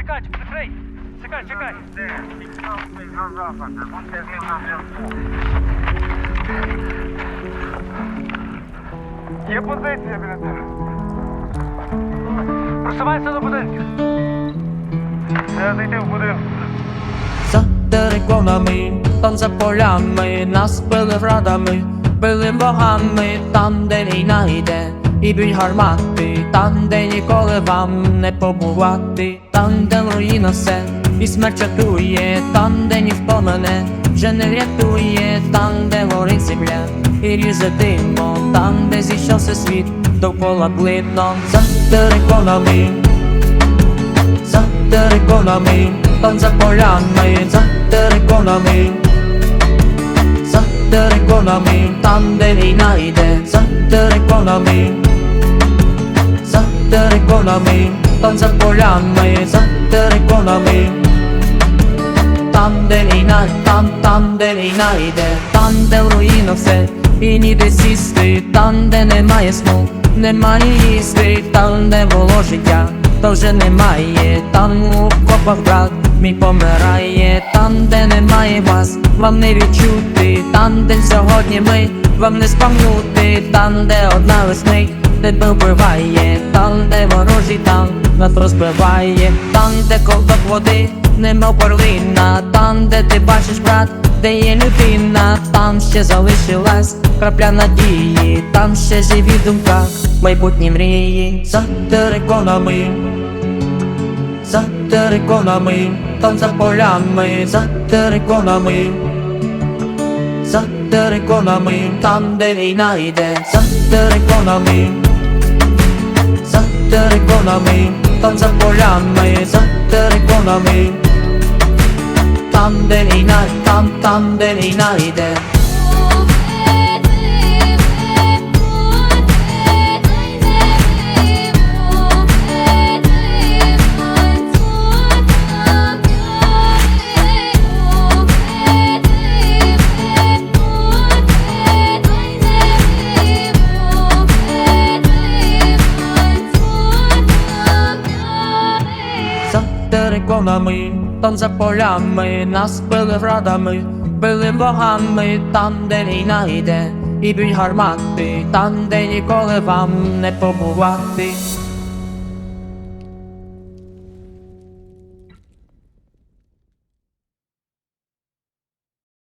Чекай, прикрий. Чекай, чекай. Є позиція біля тебе. Просувайся до будинку. Треба зайти в будинок. За териконами, там за полями, нас били врадами, били богами, там, де війна йде, і б'ють гармати, там, де ніколи вам не побувати, там, де руїна все, і смерть чатує, там, де ніхто мене вже не врятує, там, де горить земля, і ріже димо, там, де зійшовся світ, довкола блидно, за териконами за териконами, там за полями, за териконами, за териконами, там де війна йде, териконами, за териконами, там за полями, за териконами, там де війна, там, там, де війна йде, там, де в руїнах все, і ніде сісти, там, де немає сну, немає їсти, там, де було життя, то вже немає, там у копах брат мій помирає, там, де немає вас, вам не відчути, там, де сьогодні ми, вам не спам'нути, там, де одна весник, тебе вбиває, там, де ворожий танк нас розбиває, там, де ковток води, нема перлина, там, де ти бачиш брат, де є людина, там ще залишилась крапля надії, там ще живі думка, майбутні мрії, за териконами, за териконами, там за полями, за териконами, за териконами, там де війна йде, за териконами, за териконами, там за полями, за териконами, там де війна, там, там териконами, там за полями, нас били врадами, били богами, там, де війна йде, і бій гармати, там, де ніколи вам не побувати.